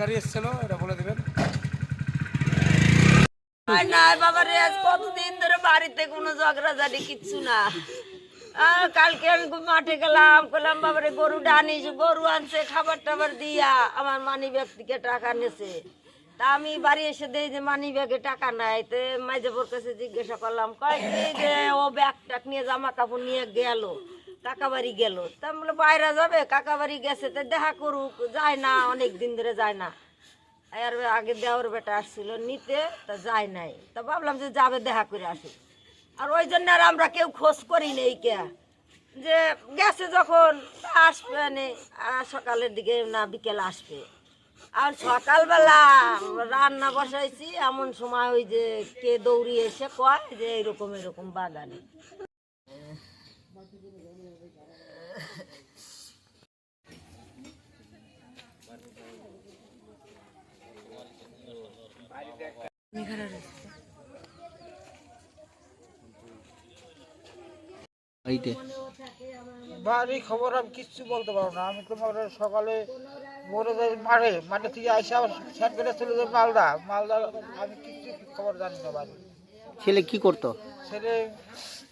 গাড়ি এটা বলে কতদিন ধরে বাড়িতে কোনো ঝগড়াঝাটি, কিচ্ছু না। কালকে আমি মাঠে বাবারে গরু গরু আনছে, খাবার টাবার দিয়া, আমার মানি ব্যাগ থেকে টাকা নেছে। তা আমি বাড়ি এসে দেই যে, মানি ব্যাগে টাকা নাই। তো মাইজাবোর কাছে জিজ্ঞাসা করলাম, কয় যে, ও ব্যাগ টাক নিয়ে জামা কাপড় নিয়ে গেল, কাকা বাড়ি গেল। তা বলে বাইরে যাবে? কাকা বাড়ি গেছে, তো দেখা করুক, যায় না, অনেক দিন ধরে যায় না। আর আগে দেওয়ার বেটা আসছিল, নিতে? তা যায় নাই। তা ভাবলাম যে, যাবে, দেখা করে আসি। আর ওই জন্য আর আমরা কেউ খোঁজ করি নেই কে। যে, গেছে যখন আসবে নে সকালের দিকে না, বিকেল আসবে। আর সকালবেলা রান্না বসাইছি, এমন সময় ওই যে কে দৌড়ি এসে কয় যে এরকম এরকম বাগানে। বাড়িতে বাড়ি খবর আমি কিচ্ছু বলতে পারব না। আমি তোমার সকালে বলে যাই মাঠে মাঠে থেকে আসে আবার স্যার কেটে চলে যাই মালদা। মালদা আমি কিচ্ছু খবর জানি না বাড়ি ছেলে কি করতো? ছেলে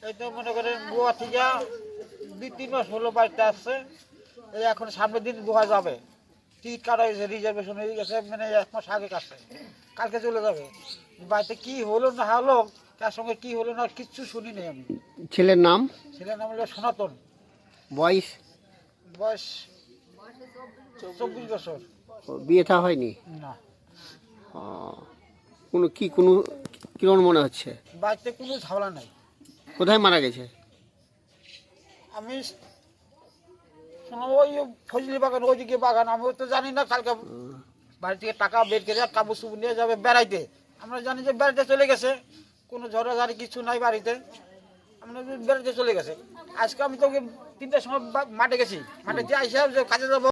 এই তো মনে করেন গোয়া থেকে দুই তিন মাস হলো বাড়িতে আসছে। এই এখন সামনের দিন গোয়া যাবে। টিকিট কাটা হয়েছে রিজার্ভেশন হয়ে গেছে মানে এক মাস আগে কাছে কালকে চলে যাবে। বাড়িতে কি হলো না হলো তার সঙ্গে কি হলো না কিচ্ছু শুনি নাই আমি। ছেলের নাম? ছেলের নাম হলো সনাতন। বয়স? বয়স চব্বিশ বছর। বিয়ে থা হয়নি? না। কোনো কি কোনো কিরম মনে হচ্ছে? বাড়িতে কোনো ঝামেলা নাই। কোথায় মারা গেছে? আমি ওই ফজলি বাগান ওইদিকে বাগান। আমি তো জানি না কালকে বাড়ি থেকে টাকা বের করে কাপড় চুপড় নিয়ে যাবে বেড়াইতে। আমরা জানি যে বেড়াইতে চলে গেছে। কোনো ঝড়াঝাড়ি কিছু নাই বাড়িতে। আমরা বেড়াতে চলে গেছে। আজকে আমি তোকে তিনটার সময় মাঠে গেছি। মাঠে যে আইসা কাজে যাব।